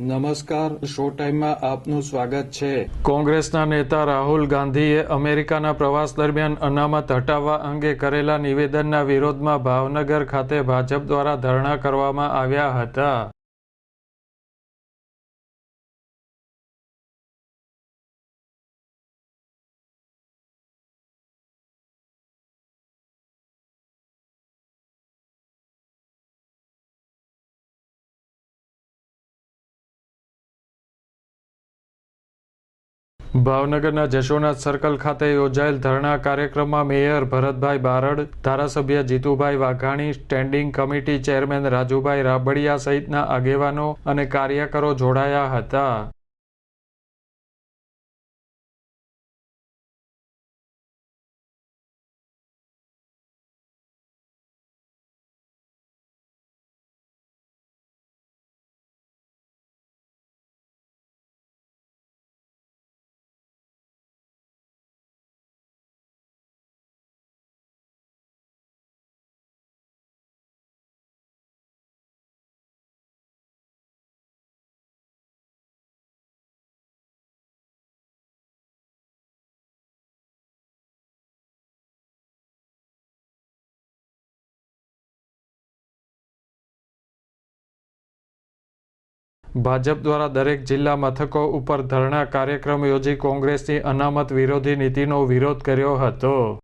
નમસ્કાર, શો ટાઈમમાં આપનું સ્વાગત છે. કોંગ્રેસના નેતા રાહુલ ગાંધીએ અમેરિકાના પ્રવાસ દરમિયાન અનામત હટાવવા અંગે કરેલા નિવેદનના વિરોધમાં ભાવનગર ખાતે ભાજપ દ્વારા ધરણા કરવામાં આવ્યા હતા. ભાવનગરના જશોનાથ સર્કલ ખાતે યોજાયેલ ધરણા કાર્યક્રમમાં મેયર ભરતભાઈ બારડ, ધારાસભ્ય Jitubhai Vaghani, standing committee chairman Rajubhai Rabadiya સહિતના આગેવાનો અને કાર્યકરો જોડાયા હતા. ભાજપ દ્વારા દરેક જિલ્લા મથકો ઉપર ધરણા કાર્યક્રમ યોજી કોંગ્રેસની અનામત વિરોધી નીતિનો વિરોધ કર્યો હતો.